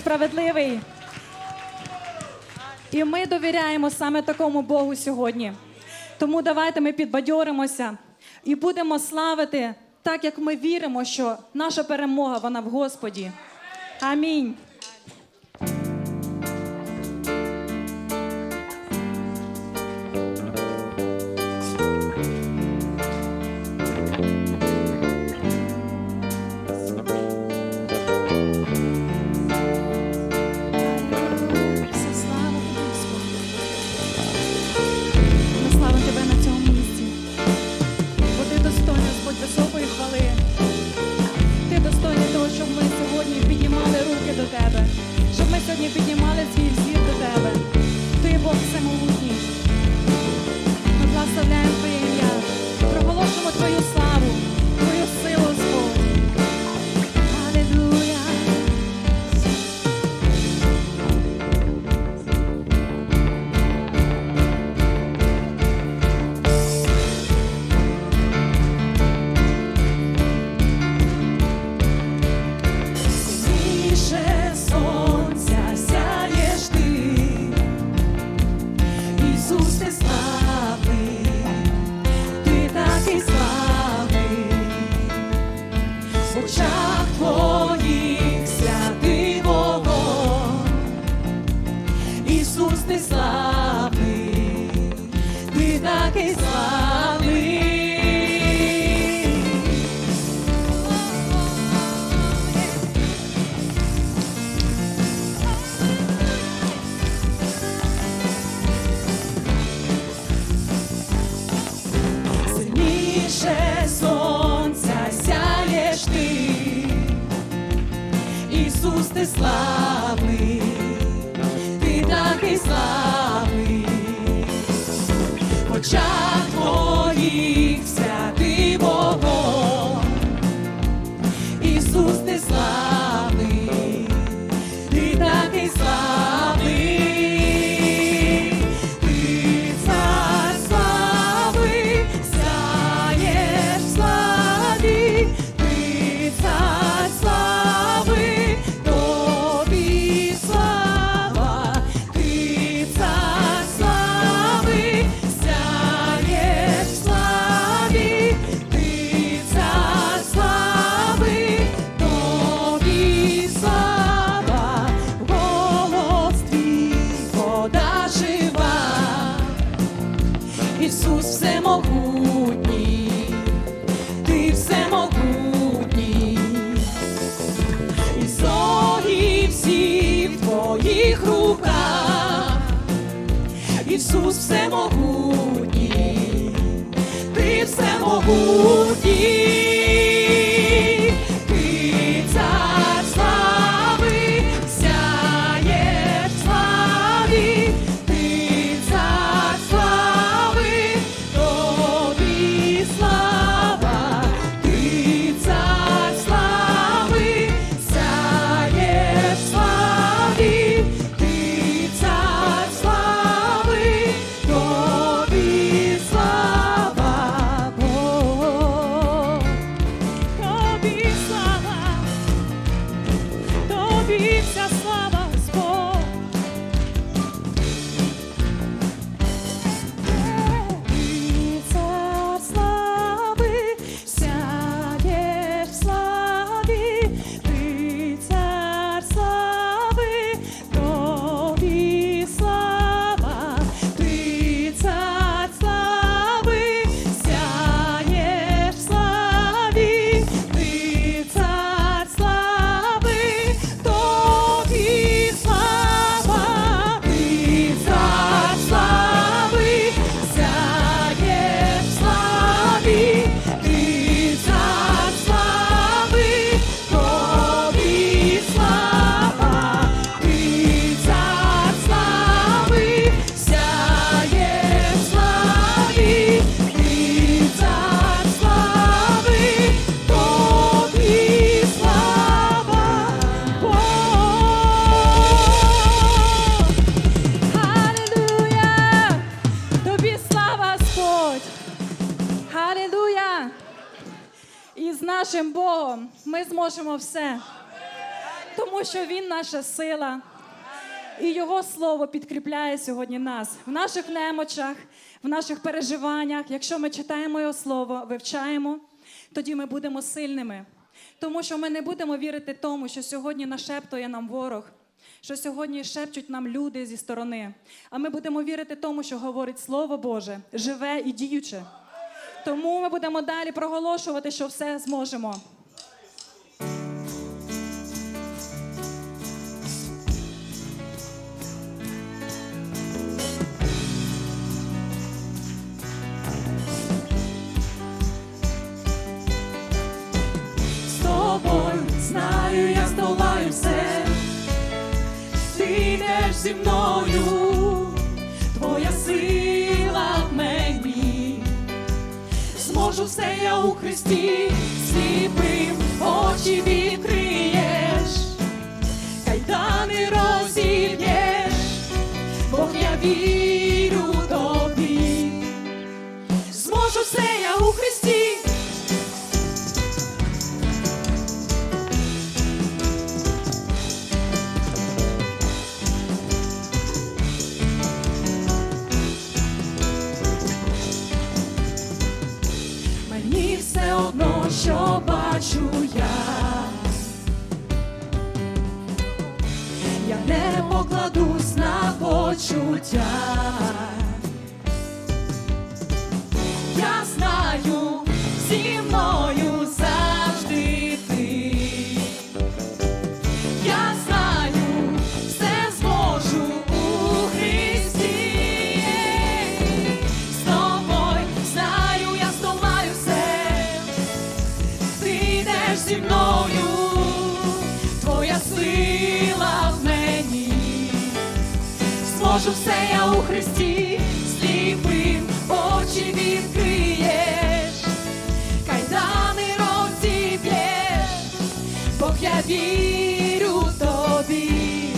справедливий. І ми довіряємо саме такому Богу сьогодні. Тому давайте ми підбадьоримося і будемо славити так, як ми віримо, що наша перемога вона в Господі. Амінь. славний, ти такий славний, в очах твоїх святий Богом, Ісус ти славний, ти такий славний. porque І з нашим Богом ми зможемо все, тому що Він наша сила. І Його слово підкріпляє сьогодні нас в наших немочах, в наших переживаннях. Якщо ми читаємо його слово, вивчаємо, тоді ми будемо сильними, тому що ми не будемо вірити тому, що сьогодні нашептує нам ворог, що сьогодні шепчуть нам люди зі сторони. А ми будемо вірити тому, що говорить Слово Боже, живе і діюче. Тому ми будемо далі проголошувати, що все зможемо. з тобою, знаю, я здолаю все, ти йдеш зі мною, я Христі, сліпим очі відкриєш, кайдани розіб'єш, Бог я вірю тобі.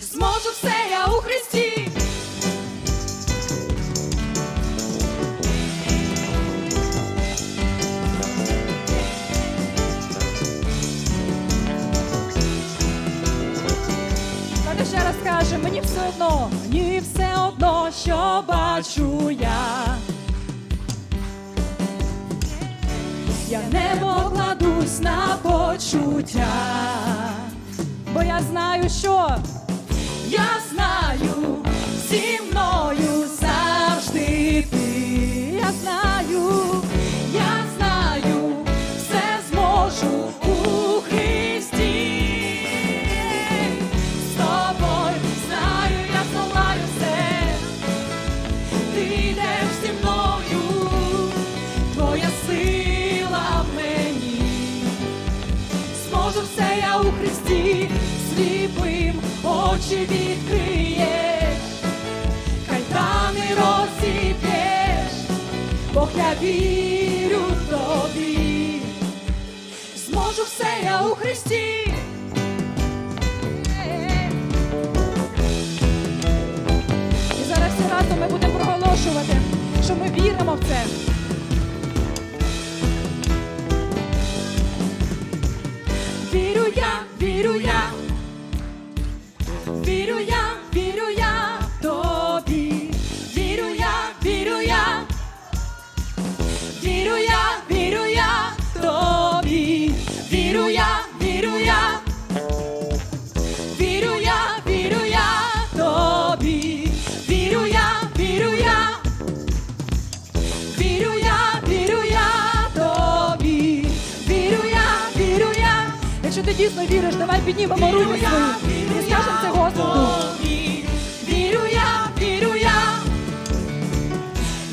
Зможу все я у Христі. Ще раз каже, мені все одно, що бачу я. Я не покладусь на почуття. Бо я знаю, що Я знаю, зі очі відкриєш, кайдани розіб'єш, Бог я вірю тобі, зможу все я у Христі. і зараз всі разом ми будемо проголошувати, що ми віримо в це. Вірю я, вірю я, піднімемо руки свої і скажемо це Господу. вірю я, вірю я,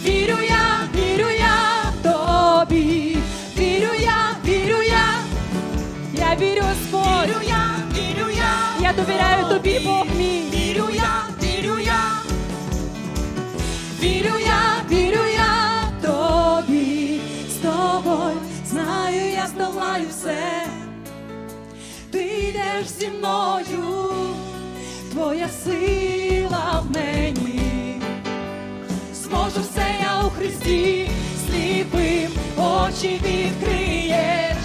вірю я, вірю я тобі, вірю я, вірю я, Я вірю, Господь, вірю я, вірю я, я довіряю тобі, Бог йдеш зі мною, твоя сила в мені, зможу все я у Христі, сліпим очі відкриєш,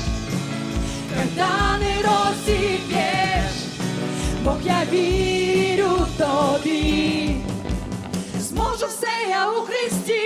кайдани розіб'єш, Бог я вірю в тобі, зможу все я у Христі.